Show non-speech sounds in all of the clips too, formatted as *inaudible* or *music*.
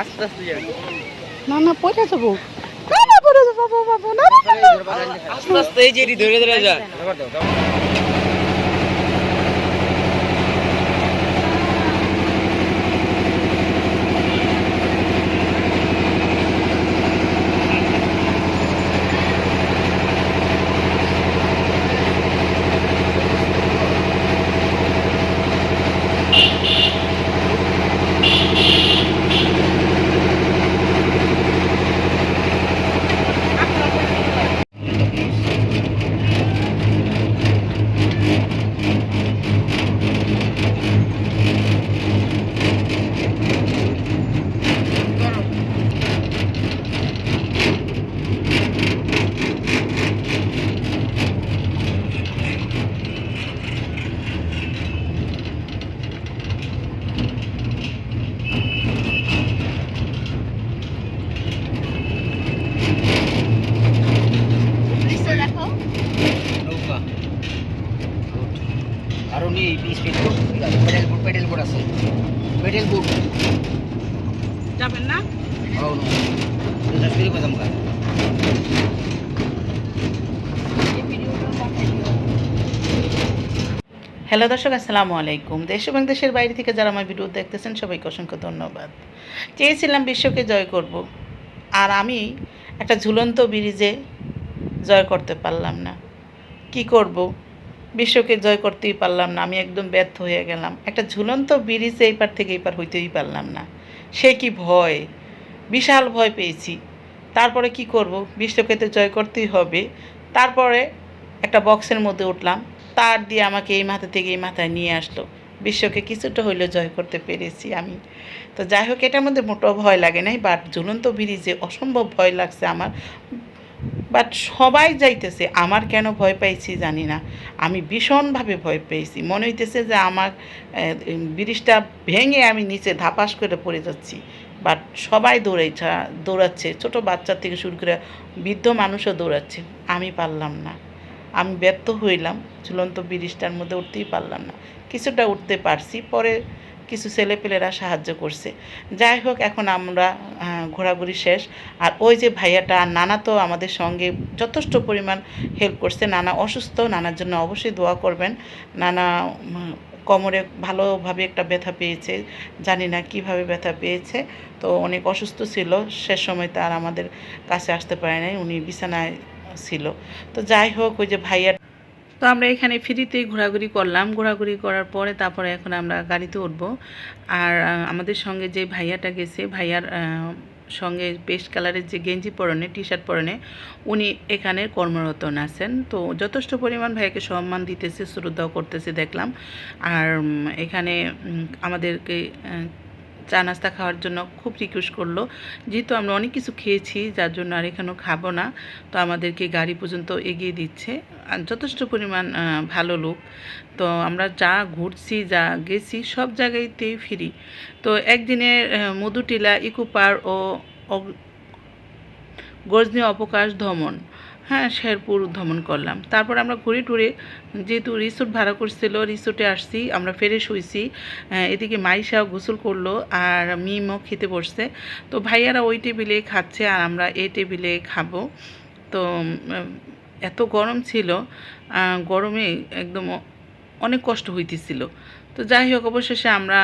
আস্তে আস্তে যাবে না না পড়ে যাব না না না। আস্তে আস্তে, এই যে ধরে ধরে যা নৌকা আর উনি speed boat pedal boat pedal boat আছে পেডেল বোট যাবেন না ও নো এটা শুরু করলাম কা হ্যালো দর্শক, আসসালামু আলাইকুম। দেশ এবং দেশের বাইরে থেকে যারা আমার ভিডিও দেখতেছেন, সবাইকে অসংখ্য ধন্যবাদ। চেয়েছিলাম বিশ্বকে জয় করব, আর আমি একটা ঝুলন্ত ব্রিজে জয় করতে পারলাম না। কি করব? বিশ্বকে জয় করতেই পারলাম না, আমি একদম ব্যর্থ হয়ে গেলাম। একটা ঝুলন্ত ব্রিজে এই পার থেকে এই পার হইতেই পারলাম না। সে কি ভয়? বিশাল ভয় পেয়েছি। তারপরে কি করব? বিশ্বকে তো জয় করতেই হবে। তারপরে একটা বক্সের মধ্যে উঠলাম তার দিয়ে আমাকে এই মাথা থেকে এই মাথায় নিয়ে আসলো। বিশ্বকে কিছুটা হইলেও জয় করতে পেরেছি আমি। তো যাই হোক, এটার মধ্যে মোটো ভয় লাগে নাই বাট ঝুলন্ত ব্রিজে অসম্ভব ভয় লাগছে আমার বাট সবাই যাইতেছে, আমার কেন ভয় পাইছি জানি না। আমি ভীষণভাবে ভয় পেয়েছি। মনে হইতেছে যে আমার ব্রিজটা ভেঙে আমি নিচে ধাপাস করে পড়ে যাচ্ছি। বাট সবাই দৌড়াইছে, দৌড়াচ্ছে, ছোট বাচ্চা থেকে শুরু করে বৃদ্ধ মানুষও দৌড়াচ্ছে। আমি পারলাম না। আমি ব্যর্থ হইলাম, ঝুলন্ত ব্রিজটার মধ্যে উঠতেই পারলাম না। কিছুটা উঠতে পারছি, পরে কিছু ছেলেপেলেরা সাহায্য করছে। যাই হোক, এখন আমরা ঘোরাঘুরি শেষ। আর ওই যে ভাইয়াটা, নানা তো আমাদের সঙ্গে যথেষ্ট পরিমাণ হেল্প করছে। নানা অসুস্থ, নানার জন্য অবশ্যই দোয়া করবেন। নানা কোমরে ভালোভাবে একটা ব্যথা পেয়েছে। জানি না কীভাবে ব্যথা পেয়েছে। তো অনেক অসুস্থ ছিল। শেষ সময় তার আমাদের কাছে আসতে পারে নাই। উনি বিছানায় ছিল। তো যাই হোক, ওই যে ভাইয়া তো আমরা এখানে ফ্রিতেই ঘোরাঘুরি করলাম। ঘোরাঘুরি করার পরে তারপরে এখন আমরা গাড়িতে উঠবো। আর আমাদের সঙ্গে যে ভাইয়াটা গেছে, ভাইয়ার সঙ্গে পেস্ট কালারের যে গেঞ্জি পরনে টি শার্ট পরনে, উনি এখানে কর্মরত আছেন। তো যথেষ্ট পরিমাণ ভাইয়াকে সম্মান দিতেছে শ্রদ্ধাও করতেছে, দেখলাম। আর এখানে আমাদেরকে চা নাস্তা খাওয়ার জন্য খুব রিকোয়েস্ট করল। যেহেতু আমরা অনেক কিছু খেয়েছি, যার জন্য আর এখানেও খাব না। তো আমাদেরকে গাড়ি পর্যন্ত এগিয়ে দিচ্ছে। আর যথেষ্ট পরিমাণ ভালো লোক। তো আমরা যা ঘুরছি, যা গেছি, সব জায়গাতেই ফিরি তো একদিনের মধুটিলা ইকো পার ও গজনি অবকাশ ভ্রমণ হ্যাঁ শেরপুর ভ্রমণ করলাম। তারপর আমরা ঘুরে টুরে যেহেতু রিসোর্ট ভাড়া করছিল রিসোর্টে আসছি, আমরা ফ্রেশ হয়েছি এদিকে মাইশাও গোসল করল আর মিমও খেতে বসছে। তো ভাইয়ারা ওই টেবিলে খাচ্ছে আর আমরা এই টেবিলে খাব। তো এত গরম ছিল গরমে একদম অনেক কষ্ট হইতেছিল। তো যাই হোক, অবশেষে আমরা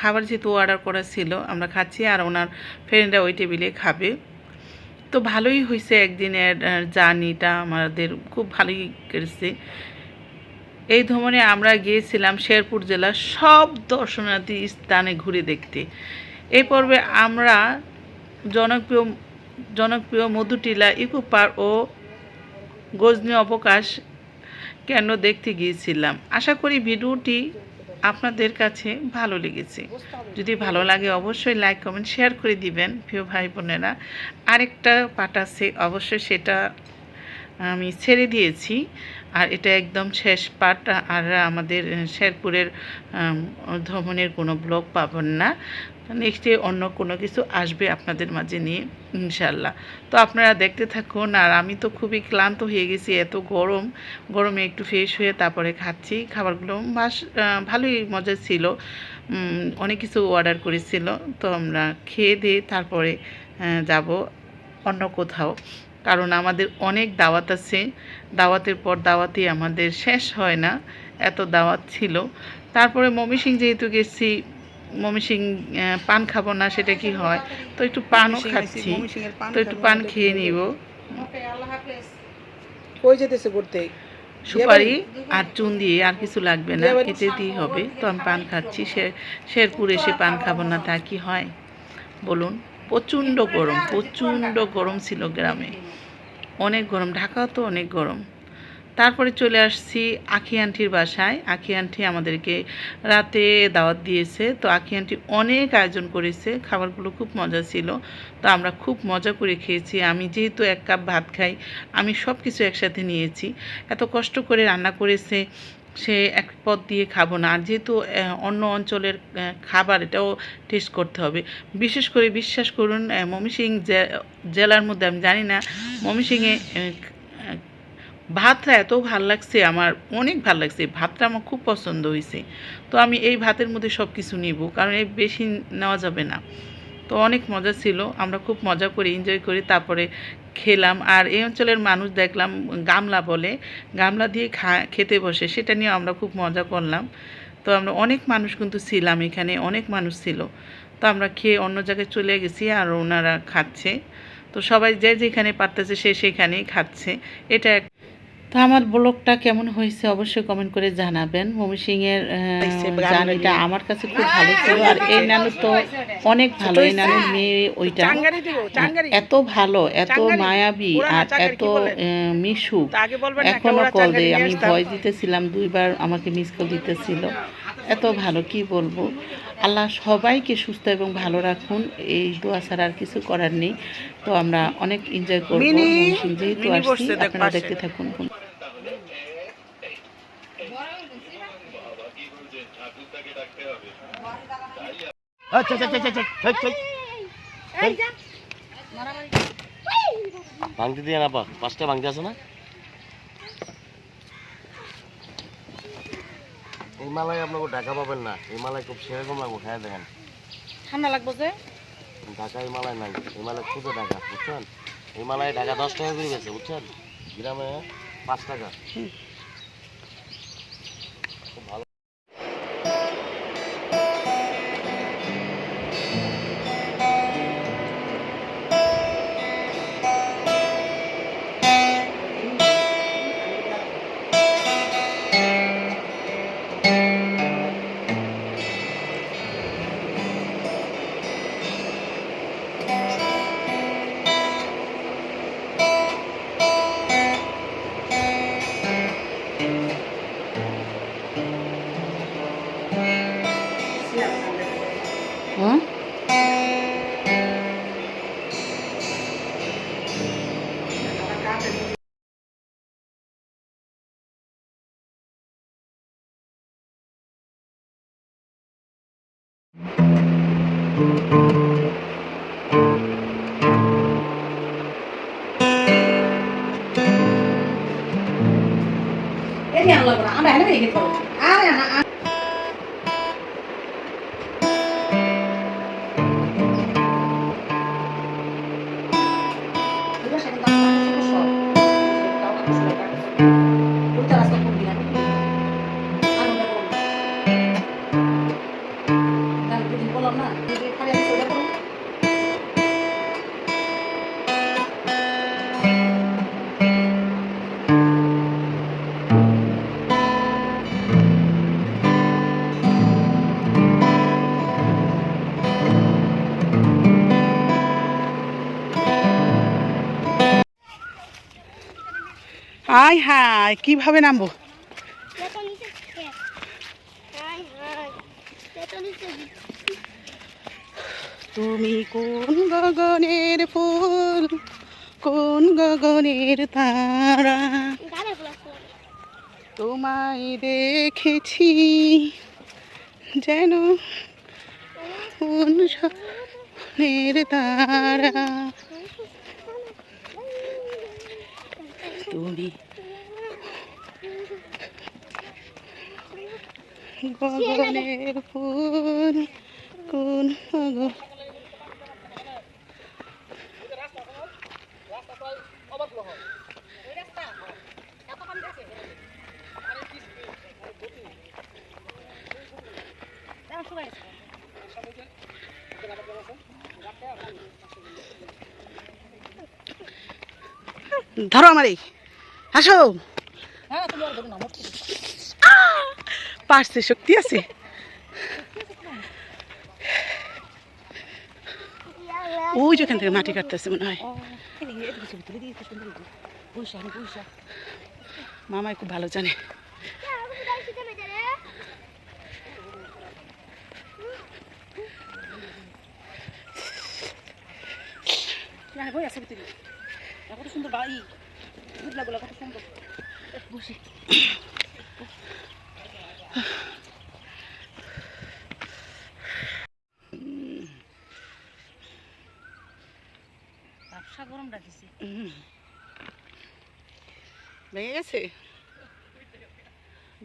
খাবার যেহেতু অর্ডার করা ছিল, আমরা খাচ্ছি আর ওনার ফ্রেন্ডরা ওই টেবিলে খাবে। তো ভালোই হয়েছে একদিনের জার্নিটা আমাদের খুব ভালোই কেটেছে এই ভ্রমণে আমরা গিয়েছিলাম শেরপুর জেলার সব দর্শনার্থী স্থানে ঘুরে দেখতে। এই পর্বে আমরা জনপ্রিয় জনপ্রিয় মধুটিলা, ইকো পার্ক ও গজনি অবকাশ কেন দেখতে গিয়েছিলাম। আশা করি ভিডিওটি আপনাদের কাছে ভালো লেগেছে। যদি ভালো লাগে অবশ্যই লাইক কমেন্ট শেয়ার করে দিবেন, প্রিয় ভাই বোনেরা। আরেকটা পাট আছে, অবশ্যই সেটা আমি ছেড়ে দিয়েছি। আর এটা একদম শেষ পাট আর আমাদের শেরপুরের ধমনের কোনো ব্লগ পাবেন না। নেক্সটে অন্য কোনো কিছু আসবে আপনাদের মাঝে নিয়ে ইনশাল্লাহ তো আপনারা দেখতে থাকুন, আর আমি তো খুবই ক্লান্ত হয়ে গেছি, এত গরম। গরমে একটু ফ্রেশ হয়ে তারপরে খাচ্ছি। খাবারগুলো বাস ভালোই মজা ছিল। অনেক কিছু অর্ডার করেছিল। তো আমরা খেয়ে দিয়ে তারপরে যাব অন্য কোথাও। কারণ আমাদের অনেক দাওয়াত আছে। দাওয়াতের পর দাওয়াতই আমাদের শেষ হয় না। এত দাওয়াত ছিল। তারপরে মমি সিং যেহেতু গেছি মমি সিং আহ, পান খাব না সেটা কি হয়? তো একটু পানও খাচ্ছি। তো একটু পান খেয়ে নিব। কই যেতেছে ঘুরতে? সুপারি আর চুন দিয়ে আর কিছু লাগবে না বিয়েবাড়ি? খেতে দিয়ে হবে। তো আমি পান খাচ্ছি সে শেরপুর এসে পান খাব না তা কি হয়? বলুন। প্রচণ্ড গরম প্রচণ্ড গরম ছিল গ্রামে। অনেক গরম ঢাকাও তো অনেক গরম। তারপরে চলে আসছি আখি আন্টির বাসায়। আখি আন্টি আমাদেরকে রাতে দাওয়াত দিয়েছে। তো আখি আন্টি অনেক আয়োজন করেছে খাবারগুলো খুব মজা ছিল। তো আমরা খুব মজা করে খেয়েছি। আমি যেহেতু এক কাপ ভাত খাই আমি সব কিছু একসাথে নিয়েছি। এত কষ্ট করে রান্না করেছে সে এক পদ দিয়ে খাব না। আর যেহেতু অন্য অঞ্চলের খাবার এটাও টেস্ট করতে হবে। বিশেষ করে বিশ্বাস করুন জে- জেলার মধ্যে আমি জানি না আহ, ভাতটা এত ভালো লাগছে, আমার অনেক ভালো লাগছে। ভাতটা আমার খুব পছন্দ হয়েছে। তো আমি এই ভাতের মধ্যে সব কিছু নিব, কারণ এই বেশি নেওয়া যাবে না। তো অনেক মজা ছিল, আমরা খুব মজা করে এনজয় করি তারপরে খেলাম। আর এই অঞ্চলের মানুষ দেখলাম, গামলা বলে, গামলা দিয়ে খা, খেতে বসে, সেটা নিয়ে আমরা খুব মজা করলাম। তো আমরা অনেক মানুষ কিন্তু ছিলাম এখানে, অনেক মানুষ ছিল। তো আমরা খেয়ে অন্য জায়গায় চলে গেছি আর ওনারা খাচ্ছে। তো সবাই যে যেখানে পারতেছে সে সেখানেই খাচ্ছে। এটা তো আমার ব্লগটা কেমন হয়েছে অবশ্যই কমেন্ট করে জানাবেন। মমি সিং এর হয়েছে, জার্নিটা আমার কাছে খুব ভালো ছিল আর এই নানু তো অনেক ভালো এই নানুর মেয়ে ওইটা। এত ভালো এত মায়াবী আর এত না এখনও কল দেয় আমি ভয় দিতেছিলাম দুইবার আমাকে মিস কল দিতেছিল। এত ভালো কি বলব? আল্লাহ সবাইকে সুস্থ এবং ভালো রাখুন এই দোয়া ছাড়া আর কিছু করার নেই। তো আমরা অনেক এনজয় করব যেহেতু আসছি আপনারা দেখতে থাকুন। আচ্ছা আচ্ছা আচ্ছা আচ্ছা আচ্ছা, আচ্ছা। ভাঙতে দিয়ে না পা পাঁচটা ভাঙতে আছে না? এই মালায় আপনাকে ঢাকা পাবেন না। এই মালায় খুব সেরকম লাগবো খায় দেখেন। ঠান্ডা লাগবো যে। ঢাকা এই মালায় নাই এই মালায় খুঁজে ঢাকা বুঝছেন? এই মালায় ঢাকা দশ টাকা করে গেছে বুঝছেন? গ্রামে পাঁচ টাকা। এটি আনলাম না আমরা হাই হাই, কীভাবে নামবো? তুমি কোন গগনের ফুল, কোন গগনের তারা? তোমায় দেখেছি যেন কোন তারা। তুমি গগনের ফুল কোন ধরো আমার এই। আসো। আহ! পারছে শক্তি আছে। ওই যেখান থেকে মাটি কাটতেছে মনে হয়। মামাই খুব ভালো জানে। সুন্দর বাড়ি কত সুন্দর বসে গরম রাখিছি। ভেঙে গেছে?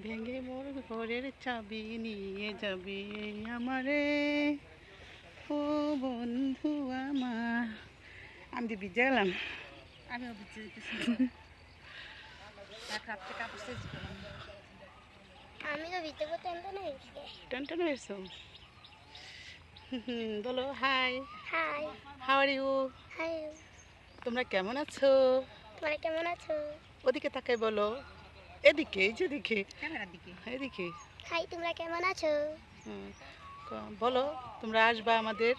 ভেঙে মোর ঘরের চাবি নিয়ে যাবি আমারে। ও বন্ধু আমার। আমি তো ভিজে গেলাম। আমিও রাত্রে কাপড় আমি তো ভিতরে করতে আনতে না টান টান হয়েছো? হুম, বলো hi hi how are you hi তোমরা কেমন আছো? তোমরা কেমন আছো? ওদিকে তাকাই বলো। এদিকে এই যে দিকে। এদিকে। হাই তোমরা কেমন আছো? হুম, বলো তোমরা আসবা আমাদের?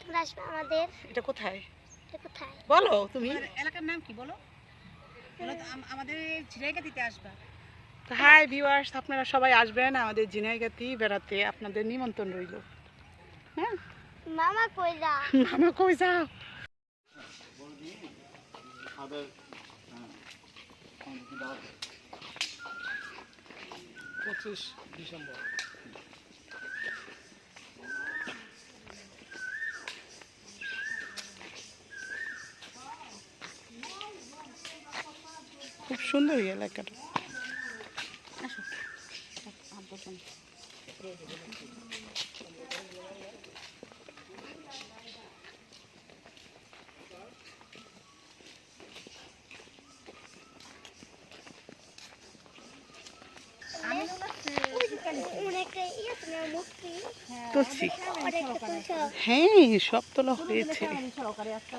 তোমরা আসবে আমাদের? এটা কোথায়? এটা কোথায়? বলো তুমি? এলাকার নাম কি বলো? বলো তো আমাদের ঝিনাইকা দিতে হাই ভিউয়ার্স আপনারা সবাই আসবেন আমাদের জিনাইগাতি বেড়াতে। আপনাদের নিমন্ত্রণ রইল। হ্যাঁ? মামা কই যা মামা কই যাও? খুব সুন্দর এলাকাটা অনেকটা ইয়ে তুমি মুক্তি তুলছি অনেকটা তুলছো হ্যাঁ সব তোলা হয়েছে। সহকারে একটা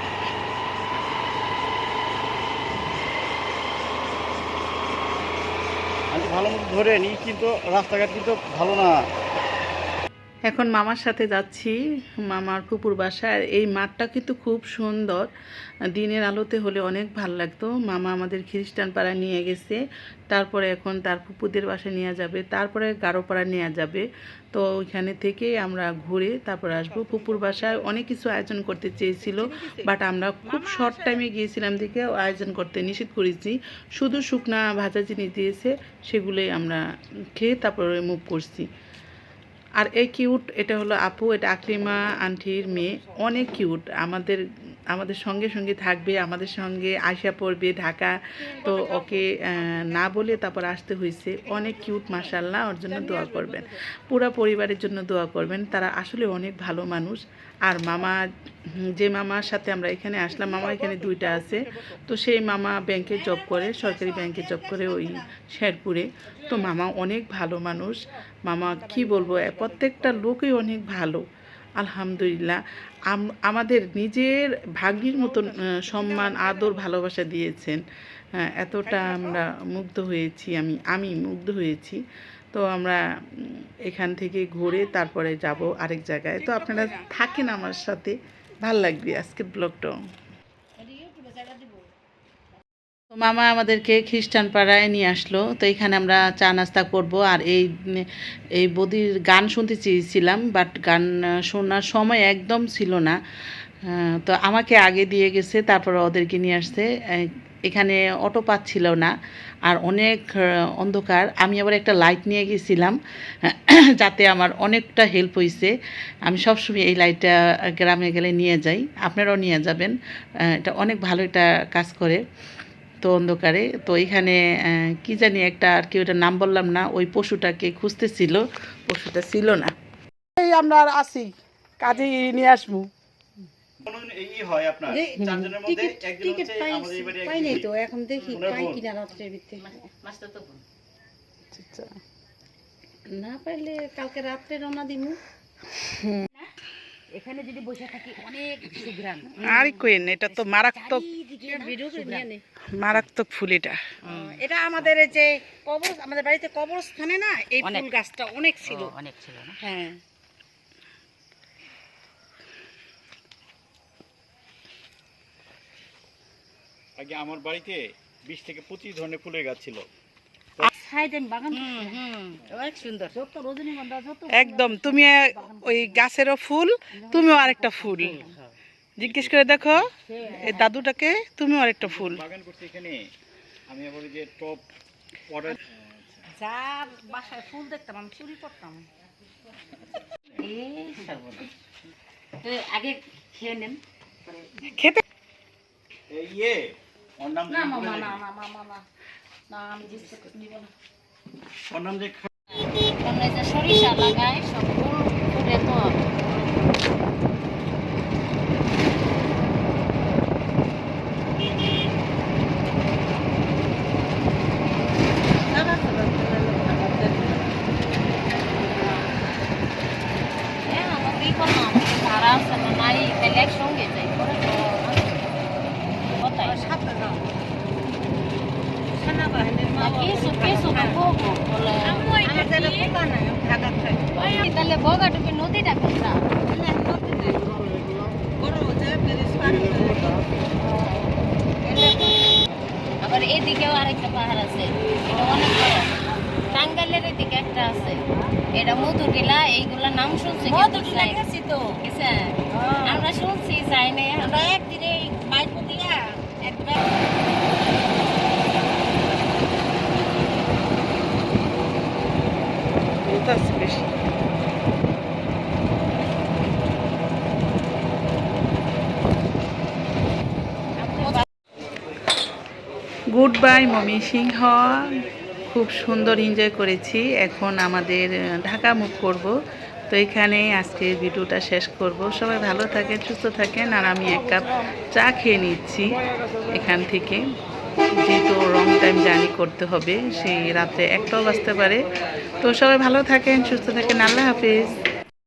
ভালো মতো ধরে নিই কিন্তু রাস্তাঘাট কিন্তু ভালো না। এখন মামার সাথে যাচ্ছি মামার পুকুর বাসায়। এই মাঠটা কিন্তু খুব সুন্দর। দিনের আলোতে হলে অনেক ভালো লাগতো। মামা আমাদের খ্রিস্টান পাড়া নিয়ে গেছে। তারপরে এখন তার পুপুদের বাসায় নিয়ে যাবে। তারপরে গারোপাড়া নিয়ে যাবে। তো ওইখানে থেকে আমরা ঘুরে তারপরে আসব পুকুর বাসায়। অনেক কিছু আয়োজন করতে চেয়েছিল। বাট আমরা খুব শর্ট টাইমে গিয়েছিলাম দেখে আয়োজন করতে নিষেধ করেছি। শুধু শুকনা ভাজা জিনিস দিয়েছে সেগুলোই আমরা খেয়ে তারপরে মুভ করছি। আর এই কিউট এটা হলো আপু এটা আকলিমা আন্টির মেয়ে অনেক কিউট আমাদের আমাদের সঙ্গে সঙ্গে থাকবে আমাদের সঙ্গে আসা পড়বে ঢাকা। তো ওকে না বলে তারপর আসতে হয়েছে। অনেক কিউট মাসাল্লাহ ওর জন্য দোয়া করবেন। পুরো পরিবারের জন্য দোয়া করবেন। তারা আসলে অনেক ভালো মানুষ। আর মামা যে মামার সাথে আমরা এখানে আসলাম মামা এখানে দুইটা আছে। তো সেই মামা ব্যাংকে জব করে সরকারি ব্যাংকে জব করে ওই শেরপুরে। তো মামা অনেক ভালো মানুষ। মামা কি বলব প্রত্যেকটা লোকই অনেক ভালো। আলহামদুলিল্লাহ। আমাদের নিজের ভাগ্নির মতন সম্মান, আদর, ভালোবাসা দিয়েছেন। এতটা আমরা মুগ্ধ হয়েছি আমি আমি মুগ্ধ হয়েছি। তো আমরা এখান থেকে ঘুরে তারপরে যাব আরেক জায়গায়। তো আপনারা থাকেন আমার সাথে। ভালো লাগবে আজকের ব্লগটা তো মামা আমাদেরকে খ্রিস্টান পাড়ায় নিয়ে আসলো। তো এখানে আমরা চা নাস্তা করব। আর এই এই বদির গান শুনতে চেয়েছিলাম বাট গান শোনার সময় একদম ছিল না। তো আমাকে আগে দিয়ে গেছে, তারপর ওদেরকে নিয়ে আসছে। এখানে অটো পাচ্ছিল না, আর অনেক অন্ধকার। আমি আবার একটা লাইট নিয়ে গেছিলাম, *clears throat* যাতে আমার অনেকটা হেল্প হয়েছে আমি সবসময় এই লাইটটা গ্রামে গেলে নিয়ে যাই। আপনারাও নিয়ে যাবেন। এটা অনেক ভালো একটা কাজ করে। তো অন্ধকারে। তো এখানে আহ, কি জানি একটা আর কি ওটার নাম বললাম না ওই পশুটাকে খুঁজতেছিল। পশুটা ছিল না। এই আমরা আর আসি কাজে নিয়ে আসব। এই আপনার? চারজনের মধ্যে টিকিট একজন টিকিট হচ্ছে পাই আমাদের এবারে পাই নাই তো এখন দেখি পাই বোন। কিনা রাত্রের না পাইলে কালকে রাত্রে রওনা দিমু। এখানে যদি বসে থাকি অনেক সুগ্রাম আর কোয়েন এটা তো মারাত্মক। মারাত্মক ফুল এটা। এটা আমাদের যে কবর আমাদের বাড়িতে কবরস্থানে না এই ফুল গাছটা অনেক ছিল। অনেক ছিল না? হ্যাঁ। আগে আমার বাড়িতে বিশ থেকে পঁচিশ ধরনের ফুলের গাছ ছিল। একদম তুমি ওই গাছেরও ফুল তুমিও আরেকটা ফুল। জিজ্ঞেস করে দেখো এই দাদুটাকে তুমিও আরেকটা ফুল। বাগান করছি এখানে। আমি আবার যে টপ অর্ডার যার বাসায় ফুল দেখতাম আমি চুরি করতাম। এই সর্বনাশ। তো আগে খেয়ে নেন। খেতে ইয়ে ওর নাম না মামা না। না মামা না আমি জিজ্ঞেস নিব না। ওর নাম যে আমরা যে সরিষা লাগাই সব ফুল ফুটে তো ই করলাম ভাড়া আছে না নাই তাহলে কোথায় আবার এদিকেও আরেকটা পাহাড় আছে এটা অনেক বড় টাঙ্গাইলের এদিকে একটা আছে এটা মধুটিলা এইগুলা নাম শুনছি মধুটিলা গেছি তো আমরা শুনছি যাই নাই আমরা একদিনে বাইক দিয়া একবার গুড বাই মমি সিংহ। খুব সুন্দর এনজয় করেছি। এখন আমাদের ঢাকা মুখ করব। তো এখানে আজকে ভিডিওটা শেষ করব। সবাই ভালো থাকেন, সুস্থ থাকেন। আর আমি এক কাপ চা খেয়ে নিচ্ছি এখান থেকে। যেহেতু রং টাইম জার্নি করতে হবে, সেই রাতে একটাও বাঁচতে পারে। তো সবাই ভালো থাকেন, সুস্থ থাকেন, আল্লাহ হাফিজ।